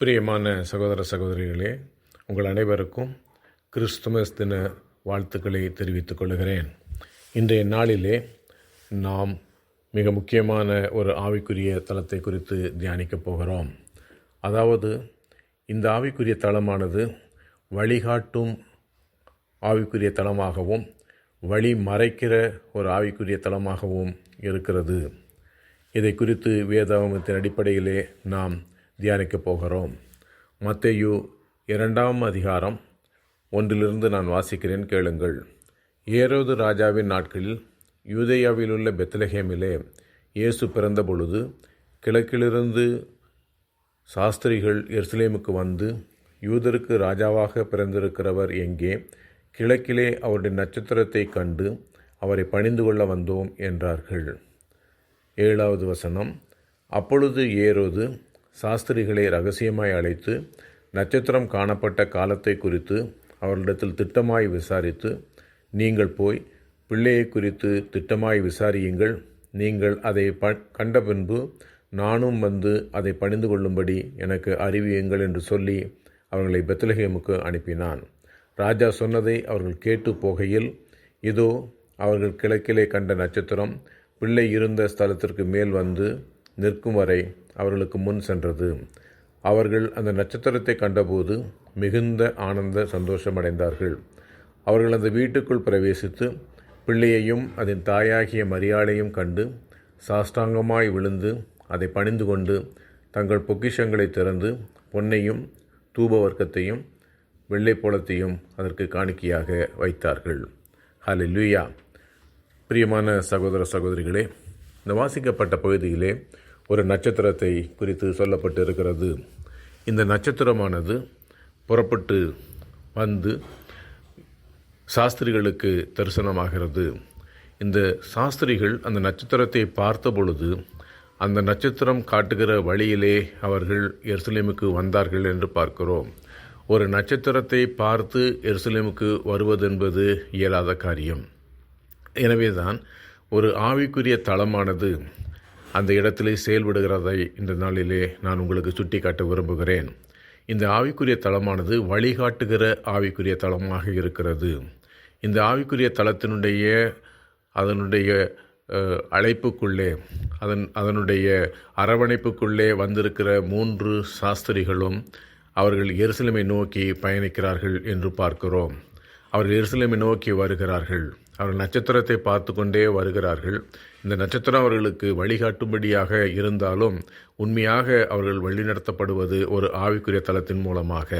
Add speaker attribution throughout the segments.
Speaker 1: பிரியமான சகோதர சகோதரிகளே உங்கள் அனைவருக்கும் கிறிஸ்துமஸ் தின வாழ்த்துக்களை தெரிவித்துக் கொள்கிறேன். இன்றைய நாளிலே நாம் மிக முக்கியமான ஒரு ஆவிக்குரிய தலத்தை குறித்து தியானிக்கப் போகிறோம். அதாவது இந்த ஆவிக்குரிய தலமானது வழிகாட்டும் ஆவிக்குரிய தலமாகவும் வழி மறைக்கிற ஒரு ஆவிக்குரிய தலமாகவும் இருக்கிறது. இதை குறித்து வேதாகமத்தின் அடிப்படையிலே நாம் தியானிக்கப் போகிறோம். மத்தேயு இரண்டாம் அதிகாரம் ஒன்றிலிருந்து நான் வாசிக்கிறேன் கேளுங்கள். ஏரோது ராஜாவின் நாட்களில் யூதேயாவில் உள்ள பெத்லஹேமிலே இயேசு பிறந்த பொழுது கிழக்கிலிருந்து சாஸ்திரிகள் எருசலேமுக்கு வந்து யூதருக்கு ராஜாவாக பிறந்திருக்கிறவர் எங்கே? கிழக்கிலே அவருடைய நட்சத்திரத்தை கண்டு அவரை பணிந்து கொள்ள வந்தோம் என்றார்கள். ஏழாவது வசனம். அப்பொழுது ஏரோது சாஸ்திரிகளை ரகசியமாய் அழைத்து நட்சத்திரம் காணப்பட்ட காலத்தை குறித்து அவர்களிடத்தில் திட்டமாய் விசாரித்து நீங்கள் போய் பிள்ளையை குறித்து திட்டமாய் விசாரியுங்கள். நீங்கள் அதை ப கண்ட பின்பு நானும் வந்து அதை பணிந்து கொள்ளும்படி எனக்கு அறிவியுங்கள் என்று சொல்லி அவர்களை பெத்லஹேமுக்கு அனுப்பினான். ராஜா சொன்னதை அவர்கள் கேட்டு போகையில் இதோ அவர்கள் கிழக்கிலே கண்ட நட்சத்திரம் பிள்ளை இருந்த ஸ்தலத்திற்கு மேல் வந்து நிற்கும் வரை அவர்களுக்கு முன் சென்றது. அவர்கள் அந்த நட்சத்திரத்தை கண்டபோது மிகுந்த ஆனந்த சந்தோஷமடைந்தார்கள். அவர்கள் அந்த வீட்டுக்குள் பிரவேசித்து பிள்ளையையும் அதன் தாயாகிய மரியாளையும் கண்டு சாஷ்டாங்கமாய் விழுந்து அதை பணிந்து கொண்டு தங்கள் பொக்கிஷங்களை திறந்து பொன்னையும் தூபவர்க்கத்தையும் வெள்ளைப்போளத்தையும் அதற்கு காணிக்கையாக வைத்தார்கள். ஹலி லூயா பிரியமான சகோதர சகோதரிகளே இந்த வாசிக்கப்பட்ட பகுதியிலே ஒரு நட்சத்திரத்தை குறித்து சொல்லப்பட்டு இருக்கிறது இந்த நட்சத்திரமானது புறப்பட்டு வந்து சாஸ்திரிகளுக்கு தரிசனமாகிறது. இந்த சாஸ்திரிகள் அந்த நட்சத்திரத்தை பார்த்த பொழுது அந்த நட்சத்திரம் காட்டுகிற வழியிலே அவர்கள் எருசலேமுக்கு வந்தார்கள் என்று பார்க்கிறோம். ஒரு நட்சத்திரத்தை பார்த்து எருசலேமுக்கு வருவதென்பது இயலாத காரியம். எனவேதான் ஒரு ஆவிக்குரிய தளமானது அந்த இடத்திலே செயல்படுகிறதை இந்த நாளிலே நான் உங்களுக்கு சுட்டி காட்ட விரும்புகிறேன். இந்த ஆவிக்குரிய தளமானது வழிகாட்டுகிற ஆவிக்குரிய தளமாக இருக்கிறது. இந்த ஆவிக்குரிய தளத்தினுடைய அதனுடைய அழைப்புக்குள்ளே அதன் அதனுடைய அரவணைப்புக்குள்ளே வந்திருக்கிற மூன்று சாஸ்திரிகளும் அவர்கள் எருசலமை நோக்கி பயணிக்கிறார்கள் என்று பார்க்கிறோம். அவர்கள் எருசலேமை நோக்கி வருகிறார்கள். அவர்கள் நட்சத்திரத்தை பார்த்து கொண்டே வருகிறார்கள். இந்த நட்சத்திரம் அவர்களுக்கு வழிகாட்டும்படியாக இருந்தாலும் உண்மையாக அவர்கள் வழிநடத்தப்படுவது ஒரு ஆவிக்குரிய தளத்தின் மூலமாக.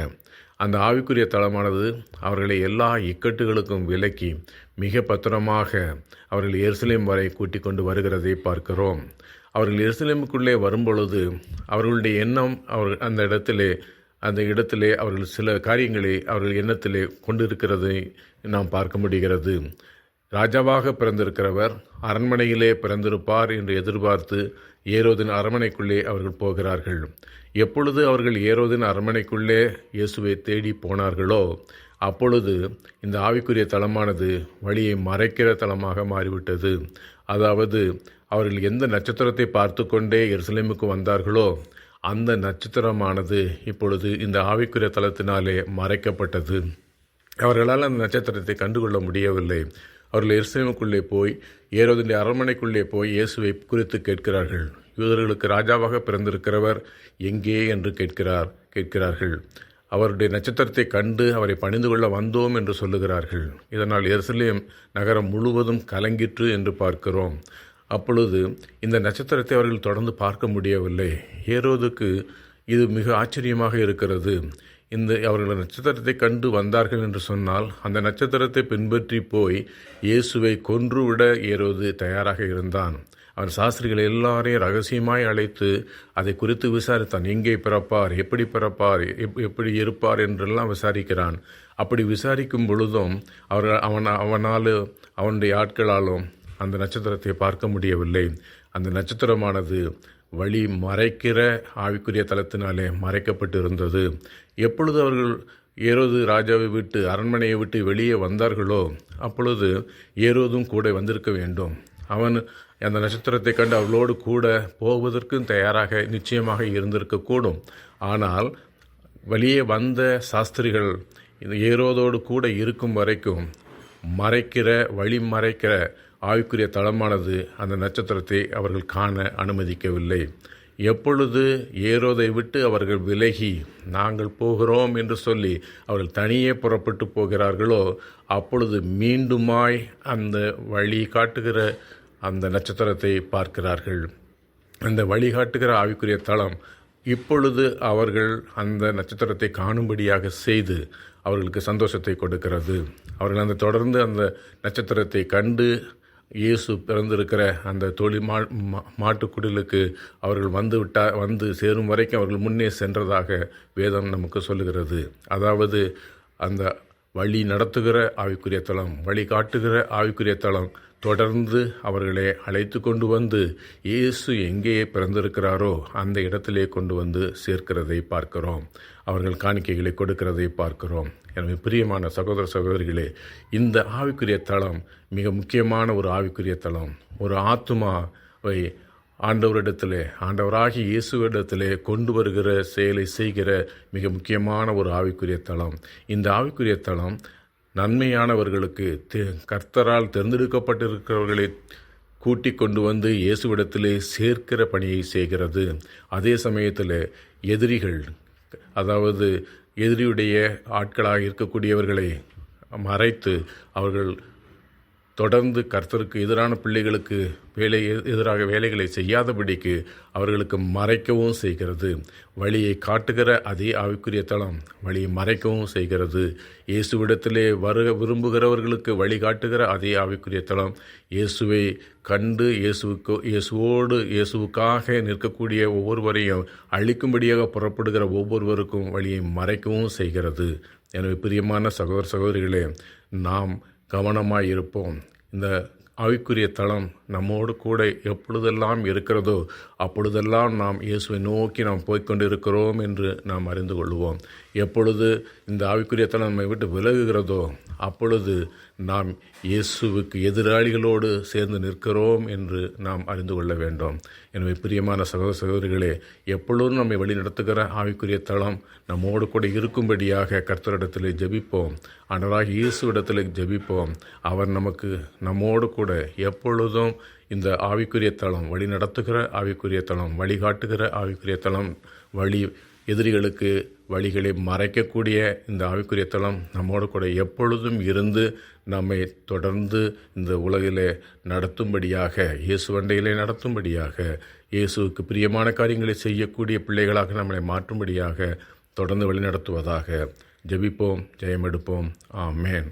Speaker 1: அந்த ஆவிக்குரிய தளமானது அவர்களை எல்லா இக்கட்டுகளுக்கும் விலக்கி மிக பத்திரமாக அவர்கள் எருசலேம் வரை கூட்டிக் கொண்டு வருகிறதை பார்க்கிறோம். அவர்கள் எருசலேமுக்குள்ளே வரும்பொழுது அவர்களுடைய எண்ணம் அவர்கள் அந்த இடத்திலே அந்த இடத்திலே அவர்கள் சில காரியங்களை அவர்கள் எண்ணத்திலே கொண்டிருக்கிறதை நாம் பார்க்க முடிகிறது. ராஜாவாக பிறந்திருக்கிறவர் அரண்மனையிலே பிறந்திருப்பார் என்று எதிர்பார்த்து ஏரோதின் அரண்மனைக்குள்ளே அவர்கள் போகிறார்கள். எப்பொழுது அவர்கள் ஏரோதின் அரண்மனைக்குள்ளே இயேசுவை தேடி போனார்களோ அப்பொழுது இந்த ஆவிக்குரிய தலமானது வழியை மறைக்கிற தலமாக மாறிவிட்டது. அதாவது அவர்கள் எந்த நட்சத்திரத்தை பார்த்து கொண்டே எருசலேமுக்கு வந்தார்களோ அந்த நட்சத்திரமானது இப்பொழுது இந்த ஆவிக்குரிய தளத்தினாலே மறைக்கப்பட்டது. அவர்களால் அந்த நட்சத்திரத்தை கண்டுகொள்ள முடியவில்லை. அவர்கள் எருசலேமுக்குள்ளே போய் ஏரோதுடைய அரண்மனைக்குள்ளே போய் இயேசுவை குறித்து கேட்கிறார்கள். யூதர்களுக்கு ராஜாவாக பிறந்திருக்கிறவர் எங்கே என்று கேட்கிறார் கேட்கிறார்கள். அவருடைய நட்சத்திரத்தை கண்டு அவரை பணிந்து கொள்ள வந்தோம் என்று சொல்லுகிறார்கள். இதனால் எருசலேம் நகரம் முழுவதும் கலங்கிற்று என்று பார்க்கிறோம். அப்பொழுது இந்த நட்சத்திரத்தை அவர்கள் தொடர்ந்து பார்க்க முடியவில்லை. ஏரோதுக்கு இது மிக ஆச்சரியமாக இருக்கிறது. இந்த அவர்கள் நட்சத்திரத்தை கண்டு வந்தார்கள் என்று சொன்னால் அந்த நட்சத்திரத்தை பின்பற்றி போய் இயேசுவை கொன்றுவிட ஏறுவது தயாராக இருந்தான். அவன் சாஸ்திரிகள் எல்லாரையும் ரகசியமாய் அழைத்து அதை குறித்து விசாரித்தான். எங்கே பிறப்பார்? எப்படி பிறப்பார்? எப்படி இருப்பார்? என்றெல்லாம் விசாரிக்கிறான். அப்படி விசாரிக்கும் பொழுதும் அவர்கள் அவன் அவனால் அவனுடைய ஆட்களாலும் அந்த நட்சத்திரத்தை பார்க்க முடியவில்லை. அந்த நட்சத்திரமானது வழி மறைக்கிற ஆவிக்குரிய தலத்தினாலே மறைக்கப்பட்டு இருந்தது எப்பொழுது அவர்கள் ஏரோது ராஜாவை விட்டு அரண்மனையை விட்டு வெளியே வந்தார்களோ அப்பொழுது ஏரோதும் கூட வந்திருக்க வேண்டும். அவன் அந்த நட்சத்திரத்தை கண்டு அவளோடு கூட போவதற்கும் தயாராக நிச்சயமாக இருந்திருக்கக்கூடும் ஆனால் வெளியே வந்த சாஸ்திரிகள் இந்த ஏரோதோடு கூட இருக்கும் வரைக்கும் மறைக்கிற வழி மறைக்கிற ஆவிக்குரிய தளமானது அந்த நட்சத்திரத்தை அவர்கள் காண அனுமதிக்கவில்லை. எப்பொழுது ஏரோதை விட்டு அவர்கள் விலகி நாங்கள் போகிறோம் என்று சொல்லி அவர்கள் தனியே புறப்பட்டு போகிறார்களோ அப்பொழுது மீண்டுமாய் அந்த வழி காட்டுகிற அந்த நட்சத்திரத்தை பார்க்கிறார்கள். அந்த வழிகாட்டுகிற ஆவிக்குரிய தளம் இப்பொழுது அவர்கள் அந்த நட்சத்திரத்தை காணும்படியாக செய்து அவர்களுக்கு சந்தோஷத்தை கொடுக்கிறது. அவர்கள் அந்த தொடர்ந்து அந்த நட்சத்திரத்தை கண்டு இயேசு பிறந்திருக்கிற அந்த தொழில் மா மா- மாட்டுக்குடிலுக்கு அவர்கள் வந்து விட்டா வந்து சேரும் வரைக்கும் அவர்கள் முன்னே சென்றதாக வேதம் நமக்கு சொல்லுகிறது. அதாவது அந்த வழி நடத்துகிற ஆவிக்குரிய தளம் வழிகாட்டுகிற ஆவிக்குரிய தளம் தொடர்ந்து அவர்களை அழைத்து கொண்டு வந்து இயேசு எங்கே பிறந்திருக்கிறாரோ அந்த இடத்திலே கொண்டு வந்து சேர்க்கிறதை பார்க்கிறோம். அவர்கள் காணிக்கைகளை கொடுக்கிறதை பார்க்கிறோம். எனவே பிரியமான சகோதர சகோதரிகளே இந்த ஆவிக்குரிய தளம் மிக முக்கியமான ஒரு ஆவிக்குரிய தளம். ஒரு ஆத்மாவை ஆண்டவரிடத்திலே ஆண்டவராகி இயேசுவிடத்திலே கொண்டு வருகிற செயலை செய்கிற மிக முக்கியமான ஒரு ஆவிக்குரிய தளம். இந்த ஆவிக்குரிய தளம் நன்மையானவர்களுக்கு தெ- கர்த்தரால் தேர்ந்தெடுக்கப்பட்டிருக்கிறவர்களை கூட்டிக் கொண்டு வந்து இயேசுவிடத்திலே சேர்க்கிற பணியை செய்கிறது. அதே சமயத்தில் எதிரிகள் அதாவது எதிரியுடைய ஆட்களாக இருக்கக்கூடியவர்களை மறைத்து அவர்கள் தொடர்ந்து கர்த்தருக்கு எதிரான பிள்ளைகளுக்கு வேலை எதிராக வேலைகளை செய்யாதபடிக்கு அவர்களுக்கு மறைக்கவும் செய்கிறது. வழியை காட்டுகிற அதே ஆவிக்குரிய தளம் வழியை மறைக்கவும் செய்கிறது. இயேசுவிடத்திலே வருக விரும்புகிறவர்களுக்கு வழி காட்டுகிற அதே ஆவிக்குரிய தளம் இயேசுவை கண்டு இயேசுவுக்கு இயேசுவோடு இயேசுவுக்காக நிற்கக்கூடிய ஒவ்வொருவரையும் அழிக்கும்படியாக புறப்படுகிற ஒவ்வொருவருக்கும் வழியை மறைக்கவும் செய்கிறது. எனவே பிரியமான சகோதர சகோதரிகளே நாம் கவனமாக இருப்போம் இந்த ஆவிக்குரிய தளம் நம்மோடு கூட எப்பொழுதெல்லாம் இருக்கிறதோ அப்பொழுதெல்லாம் நாம் இயேசுவை நோக்கி நாம் போய்க்கொண்டு இருக்கிறோம் என்று நாம் அறிந்து கொள்வோம். எப்பொழுது இந்த ஆவிக்குரிய தளம் நம்மை விட்டு விலகுகிறதோ அப்பொழுது நாம் இயேசுவுக்கு எதிராளிகளோடு சேர்ந்து நிற்கிறோம் என்று நாம் அறிந்து கொள்ள வேண்டும். எனவே பிரியமான சகோதர சகோதரிகளே எப்பொழுதும் நம்மை வழிநடத்துகிற ஆவிக்குரிய தளம் நம்மோடு கூட இருக்கும்படியாக கர்த்தரிடத்தில் ஜெபிப்போம். ஆண்டவராக இயேசுவிடத்தில் ஜெபிப்போம். அவர் நமக்கு நம்மோடு கூட எப்பொழுதும் இந்த ஆவிக்குரிய தளம் வழி நடத்துகிற ஆவிக்குரிய தளம் வழிகாட்டுகிற ஆவிக்குரிய தளம் வழி எதிரிகளுக்கு வழிகளை மறைக்கக்கூடிய இந்த ஆவிக்குரிய தளம் நம்மோடு கூட எப்பொழுதும் இருந்து நம்மை தொடர்ந்து இந்த உலகிலே நடத்தும்படியாக இயேசு வண்டையிலே நடத்தும்படியாக இயேசுவுக்கு பிரியமான காரியங்களை செய்யக்கூடிய பிள்ளைகளாக நம்மளை மாற்றும்படியாக தொடர்ந்து வழிநடத்துவதாக ஜெபிப்போம் ஜெயமெடுப்போம். ஆமேன்.